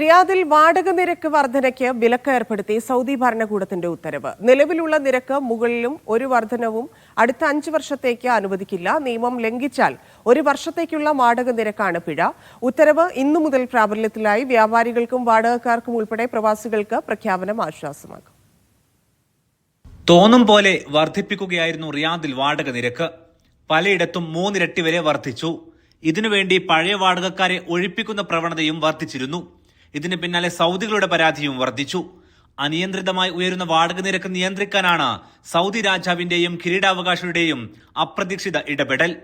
റിയാദിൽ വാടക നിരക്ക് വർധനയ്ക്ക് വിലക്ക് ഏർപ്പെടുത്തി സൗദി ഭരണകൂടത്തിന്റെ ഉത്തരവ്. നിലവിലുള്ള നിരക്ക് മുകളിലും ഒരു വർധനവും അടുത്ത അഞ്ച് വർഷത്തേക്ക് അനുവദിക്കില്ല. നിയമം ലംഘിച്ചാൽ ഒരു വർഷത്തേക്കുള്ള വാടക നിരക്കാണ് പിഴ. ഉത്തരവ് ഇന്നു മുതൽ പ്രാബല്യത്തിലായി. വ്യാപാരികൾക്കും വാടകക്കാർക്കും ഉൾപ്പെടെ പ്രവാസികൾക്ക് പ്രഖ്യാപനം ആശ്വാസമാകും. തോന്നും പോലെ വർദ്ധിപ്പിക്കുകയായിരുന്നു റിയാദിൽ വാടക നിരക്ക്. പലയിടത്തും മൂന്നിരട്ടി വരെ വർദ്ധിച്ചു. ഇതിനുവേണ്ടി പഴയ വാടകക്കാരെ ഒഴിപ്പിക്കുന്ന പ്രവണതയും വർദ്ധിച്ചിരുന്നു. ഇതിന് പിന്നാലെ സൗദികളുടെ പരാതിയും വർദ്ധിച്ചു. അനിയന്ത്രിതമായി ഉയരുന്ന വാടക നിരക്ക് നിയന്ത്രിക്കാനാണ് സൗദി രാജാവിന്റെയും കിരീടാവകാശിയുടെയും അപ്രതീക്ഷിത ഇടപെടൽ.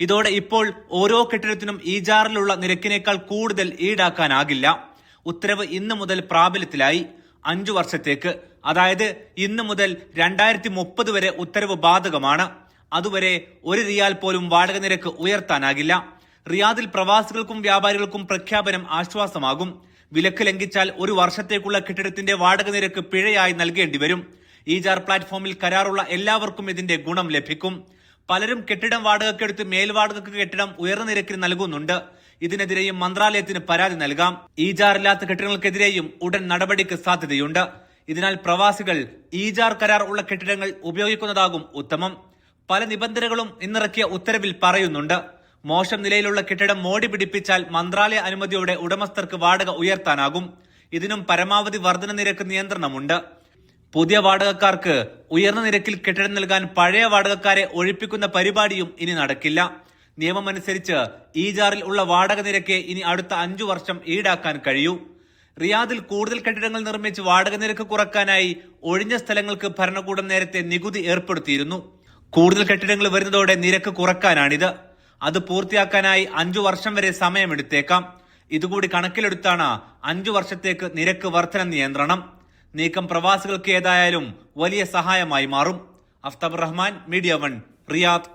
ഇതോടെ ഇപ്പോൾ ഓരോ കെട്ടിടത്തിനും ഈജാറിലുള്ള നിരക്കിനേക്കാൾ കൂടുതൽ ഈടാക്കാനാകില്ല. ഉത്തരവ് ഇന്ന് മുതൽ പ്രാബല്യത്തിലായി. അഞ്ചു വർഷത്തേക്ക്. അതായത് ഇന്ന് മുതൽ രണ്ടായിരത്തി മുപ്പത് വരെ ഉത്തരവ് ബാധകമാണ്. അതുവരെ ഒരു റിയാൽ പോലും വാടക നിരക്ക് ഉയർത്താനാകില്ല. റിയാദിൽ പ്രവാസികൾക്കും വ്യാപാരികൾക്കും പ്രഖ്യാപനം ആശ്വാസമാകും. വിലക്ക് ലംഘിച്ചാൽ ഒരു വർഷത്തേക്കുള്ള കെട്ടിടത്തിന്റെ വാടക നിരക്ക് പിഴയായി നൽകേണ്ടി വരും. ഈജാർ പ്ലാറ്റ്ഫോമിൽ കരാറുള്ള എല്ലാവർക്കും ഇതിന്റെ ഗുണം ലഭിക്കും. പലരും കെട്ടിടം വാടകയ്ക്കെടുത്ത് മേൽവാടകക്ക് കെട്ടിടം ഉയർന്ന നിരക്കിന് നൽകുന്നുണ്ട്. ഇതിനെതിരെയും മന്ത്രാലയത്തിന് പരാതി നൽകാം. ഈജാറില്ലാത്ത കെട്ടിടങ്ങൾക്കെതിരെയും ഉടൻ നടപടിക്ക് സാധ്യതയുണ്ട്. ഇതിനാൽ പ്രവാസികൾ ഈജാർ കരാർ ഉള്ള കെട്ടിടങ്ങൾ ഉപയോഗിക്കുന്നതാകും ഉത്തമം. പല നിബന്ധനകളും ഇന്നിറക്കിയ ഉത്തരവിൽ പറയുന്നുണ്ട്. മോശം നിലയിലുള്ള കെട്ടിടം മോടി പിടിപ്പിച്ചാൽ മന്ത്രാലയ അനുമതിയോടെ ഉടമസ്ഥർക്ക് വാടക ഉയർത്താനാകും. ഇതിനും പരമാവധി വർധന നിരക്ക് നിയന്ത്രണമുണ്ട്. പുതിയ വാടകക്കാർക്ക് ഉയർന്ന നിരക്കിൽ കെട്ടിടം നൽകാൻ പഴയ വാടകക്കാരെ ഒഴിപ്പിക്കുന്ന പരിപാടിയും ഇനി നടക്കില്ല. നിയമമനുസരിച്ച് ഈജാറിൽ ഉള്ള വാടക നിരക്ക് ഇനി അടുത്ത അഞ്ചു വർഷം ഈടാക്കാൻ കഴിയൂ. റിയാദിൽ കൂടുതൽ കെട്ടിടങ്ങൾ നിർമ്മിച്ച് വാടക നിരക്ക് കുറക്കാനായി ഒഴിഞ്ഞ സ്ഥലങ്ങൾക്ക് ഭരണകൂടം നേരത്തെ നികുതി ഏർപ്പെടുത്തിയിരുന്നു. കൂടുതൽ കെട്ടിടങ്ങൾ വരുന്നതോടെ നിരക്ക് കുറക്കാനാണിത്. അത് പൂർത്തിയാക്കാനായി അഞ്ചു വർഷം വരെ സമയമെടുത്തേക്കാം. ഇതുകൂടി കണക്കിലെടുത്താണ് അഞ്ചു വർഷത്തേക്ക് നിരക്ക് വർധന നിയന്ത്രണം. നീക്കം പ്രവാസികൾക്ക് ഏതായാലും വലിയ സഹായമായി മാറും. Aftab Rahman media one Riyadh.